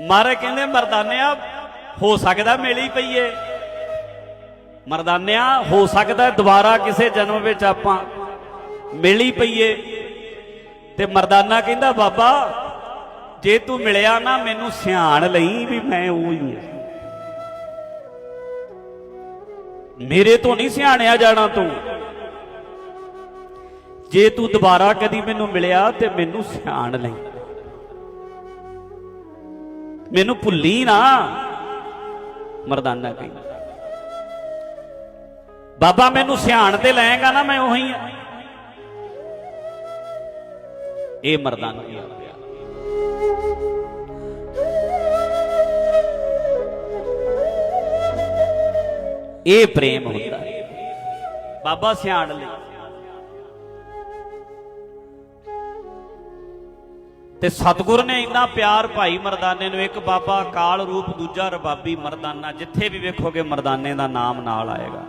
ਮਹਾਰਾਜ ਕਹਿੰਦੇ, ਮਰਦਾਨਿਆ, ਹੋ ਸਕਦਾ ਮਿਲੀ ਪਈਏ। ਮਰਦਾਨਿਆ, ਹੋ ਸਕਦਾ ਦੁਬਾਰਾ ਕਿਸੇ ਜਨਮ ਵਿੱਚ ਆਪਾਂ ਮਿਲੀ ਪਈਏ। ਤੇ ਮਰਦਾਨਾ ਕਹਿੰਦਾ, ਬਾਬਾ, ਜੇ ਤੂੰ ਮਿਲਿਆ ਨਾ, ਮੈਨੂੰ ਸਿਆਣ ਲਈ ਵੀ ਮੈਂ ਉਹ ਹੀ ਹਾਂ। ਮੇਰੇ ਤੋਂ ਨਹੀਂ ਸਿਆਣਿਆ ਜਾਣਾ ਤੂੰ। ਜੇ ਤੂੰ ਦੁਬਾਰਾ ਕਦੀ ਮੈਨੂੰ ਮਿਲਿਆ ਤੇ ਮੈਨੂੰ ਸਿਆਣ ਲਈ। ਮੈਨੂੰ ਭੁੱਲੀ ਨਾ। ਮਰਦਾਨਾ ਕਹਿੰਦਾ ਬਾਬਾ ਮੈਨੂੰ ਸਿਆਣ ਤੇ ਲੈਗਾ ਨਾ, ਮੈਂ ਉਹੀ ਆ। ਇਹ ਮਰਦਾਨਾ ਆ। ਇਹ ਪ੍ਰੇਮ ਹੁੰਦਾ। ਬਾਬਾ ਸਿਆਣ ਲਈ। ਤੇ ਸਤਿਗੁਰ ਨੇ ਇੰਨਾ ਪਿਆਰ ਭਾਈ ਮਰਦਾਨੇ ਨੂੰ, ਇੱਕ ਬਾਬਾ ਕਾਲ ਰੂਪ, ਦੂਜਾ ਰਬਾਬੀ ਮਰਦਾਨਾ, ਜਿੱਥੇ ਵੀ ਵੇਖੋਗੇ ਮਰਦਾਨੇ ਦਾ ਨਾਮ ਨਾਲ ਆਏਗਾ।